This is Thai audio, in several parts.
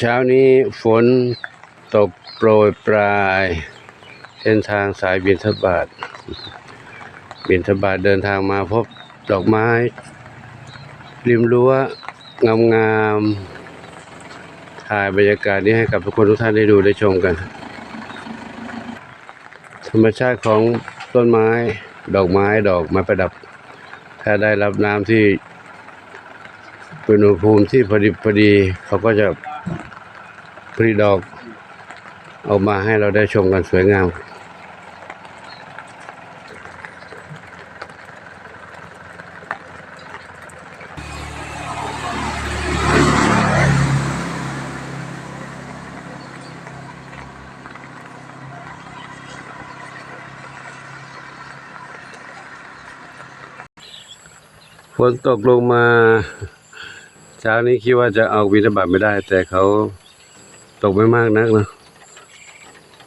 เช้านี้ฝนตกโปรยปลายเส้นทางสายบินทบาท บินทบาทเดินทางมาพบดอกไม้ ริมรั้วงามๆถ่ายบรรยากาศนี้ให้กับทุกคนทุกท่านได้ดูได้ชมกัน ธรรมชาติของต้นไม้ดอกไม้ดอกไม้ประดับ ถ้าได้รับน้ำที่เป็นอุณหภูมิที่พอดีพอดีเขาก็จะ ผลิดอก ออกมาให้เราได้ชมกันสวยงาม ฝนตกลงมาเช้านี้คิดว่าจะเอาวินาบาตไม่ได้ แต่เขา กไม่มากนักนะ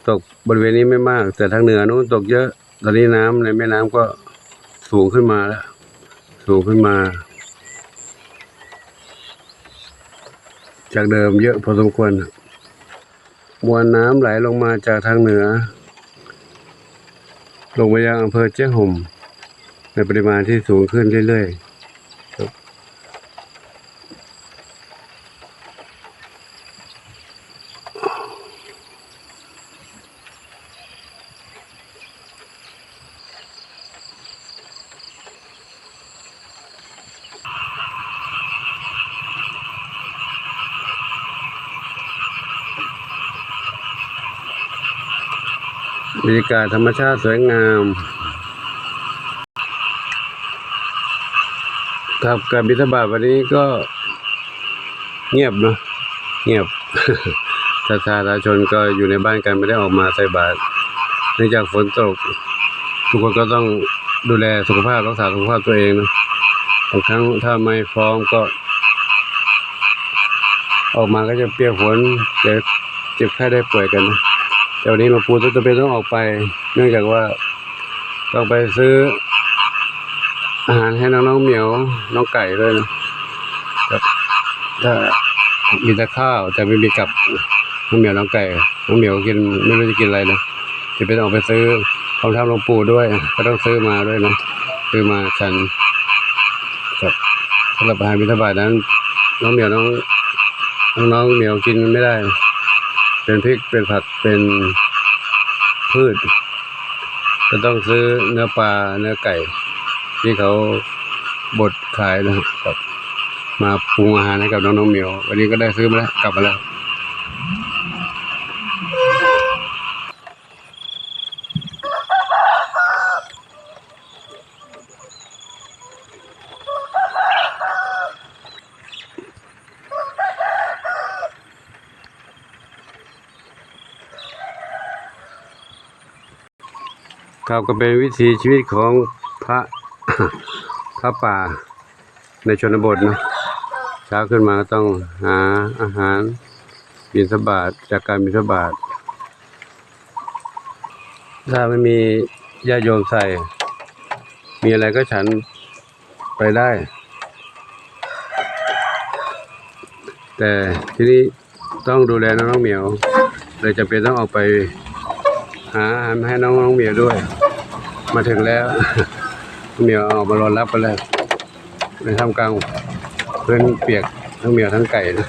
ตกบริเวณนี้ไม่มาก แต่ทางเหนือนู้นตกเยอะ ตอนนี้น้ำในแม่น้ำก็สูงขึ้นมาแล้ว สูงขึ้นมา จากเดิมเยอะพอสมควรมวลน้ำไหลลงมาจากทางเหนือ ลงไปยังอำเภอเจ้ห่มในปริมาณที่สูงขึ้นเรื่อยๆ บรรยากาศธรรมชาติสวยงาม ครับการบิณฑบาตวันนี้ก็เงียบเนาะเงียบประชาชนก็อยู่ในบ้านกันไม่ได้ออกมาใส่บาตรเนื่องจากฝนตก ทุกคนก็ต้องดูแลสุขภาพรักษาสุขภาพตัวเองนะบางครั้งถ้าไม่พร้อมก็ ออกมาก็จะเปียกฝนจะเจ็บไข้ได้ป่วยกันนะ แต่วันนี้หลวงปู่ต้องจำเป็นต้องออกไป เนื่องจากว่าต้องไปซื้อ อาหารให้น้องๆเหมียวน้องไก่ด้วยนะครับถ้ามีแต่ข้าวแต่ไม่มีกับน้องเหมียวน้องไก่น้องเหมียวกินไม่รู้จะกินอะไรนะจะเป็นออกไปซื้อของทำหลวงปู่ด้วย ก็ต้องซื้อมาด้วยนะซื้อมาฉันกับสำหรับอาหารบิณฑบาตนั้น น้องเหมียวน้องน้องเหมียวกินไม่ได้ เป็นพริกเป็นผักเป็นพืช ก็ต้องซื้อเนื้อปลาเนื้อไก่ ที่เขาบดขายนะครับ มาปรุงอาหารให้กับน้องๆเหมียว วันนี้ก็ได้ซื้อมาแล้วกลับมาแล้ว ครับก็เป็นวิถีชีวิตของพระพระป่าในชนบทเนะเช้าขึ้นมาก็ต้องหาอาหารบินสบาทจากการบินสบาทถ้าไม่มีญาติโยมใส่ มีอะไรก็ฉันไปได้ แต่ที่นี้ต้องดูแลน้องเหมียวเลยจำเป็นต้องออกไปหาอาหารมาให้น้องน้องเหมียวด้วย มาถึงแล้วเหมียวออกมารอรับไปแล้วในท่ามกลางพื้นเปียกทั้งเหมียวทั้งไก่นะ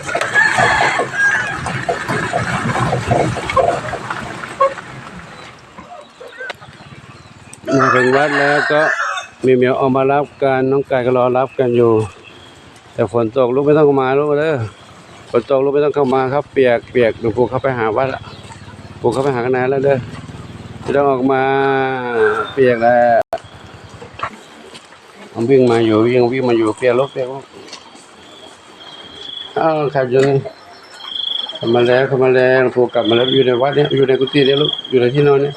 มาถึงวัดแล้วก็มีเหมียวออกมารับกันน้องไก่ก็รอรับกันอยู่ แต่ฝนตกลูกไม่ต้องเข้ามาลูกเด้อฝนตกลูกไม่ต้องเข้ามาครับ เปียกเปียกหลวงปู่เข้าไปหาวัดละปู่เข้าไปหากันนานแล้วเด้อ จะต้องออกมาเปียกแล้ววิ่งมาอยู่วิ่งวิ่งมาอยู่เปียกรถเปียกรถอ้าวขับอยู่นี่ข้ามาแล้วเข้ามาแล้วหลวงปู่กลับมาแล้วอยู่ในวัดเนี่ยอยู่ในกุฏิเนี่ยลูกอยู่ในที่นอนเนี่ย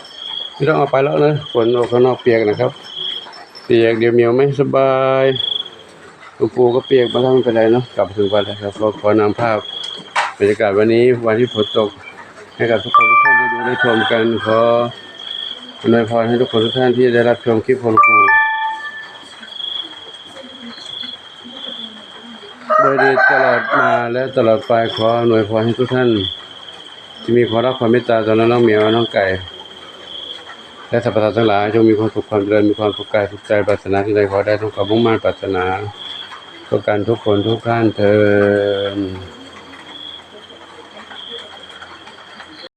ไม่ต้องออกไปแล้วนะฝนออกข้างนอกเปียกนะครับ เปียกเดี๋ยวเมียวไม่สบายหลวงปู่ก็เปียกมาแล้วไม่เป็นไรเนาะกลับถึงวัดแล้วครับเราขอนำภาพบรรยากาศวันนี้วันที่ฝนตกให้กับทุกคนทุกท่านได้ดูได้ชมกันขอ อวยพรให้ทุกคนทุกท่านที่ได้รับชมคลิปของครูโดยดีตลอดมาและตลอดไปขอหน่วยพรให้ทุกท่าน ที่มีความรักความเมตตาต่อน้องเหมียวน้องไก่ และสรรพสัตว์ทั้งหลายจงมีความสุขความเจริญมีความสุขกายสุขใจปรารถนาที่ใดขอได้ทุกความมุ่งมั่นปรารถนาทุกการทุกคนทุกท่านเทิน